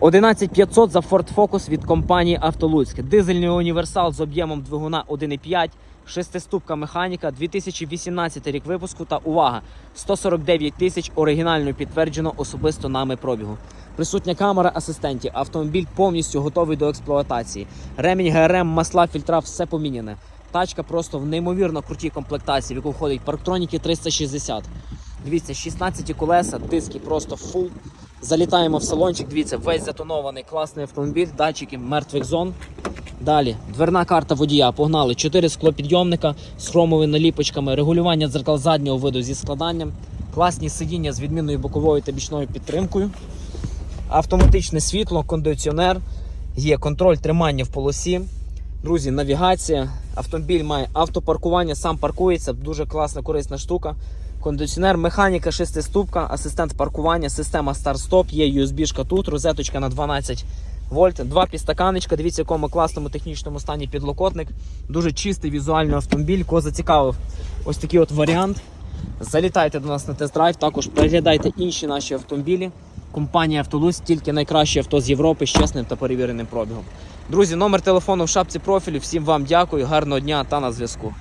11500 за Ford Focus від компанії Автолуцьк. Дизельний універсал з об'ємом двигуна 1,5, шестиступка механіка, 2018 рік випуску та увага! 149 тисяч оригінально підтверджено особисто нами пробігу. Присутня камера асистентів. Автомобіль повністю готовий до експлуатації. Ремінь ГРМ, масла, фільтра, все поміняне. Тачка просто в неймовірно крутій комплектації, в яку входить парктроніки 360. Дивіться, 16 колеса, диски просто фул. Залітаємо в салончик. Дивіться, весь затонований класний автомобіль, датчики мертвих зон. Далі, дверна карта водія. Погнали. 4 склопідйомника з хромовими наліпочками, регулювання дзеркал заднього виду зі складанням, класні сидіння з відмінною боковою та бічною підтримкою, автоматичне світло, кондиціонер, є контроль тримання в полосі. Друзі, навігація. Автомобіль має автопаркування, сам паркується, дуже класна, корисна штука. Кондиціонер, механіка, шестиступка, асистент паркування, система старт-стоп, є USB-шка тут, розеточка на 12 вольт, два підстаканечка. Дивіться, в якому класному технічному стані підлокотник. Дуже чистий візуальний автомобіль. Кого зацікавив ось такий от варіант. Залітайте до нас на тест-драйв, також переглядайте інші наші автомобілі. Компанія Автолуз тільки найкраще авто з Європи з чесним та перевіреним пробігом. Друзі, номер телефону в шапці профілю. Всім вам дякую, гарного дня та на зв'язку.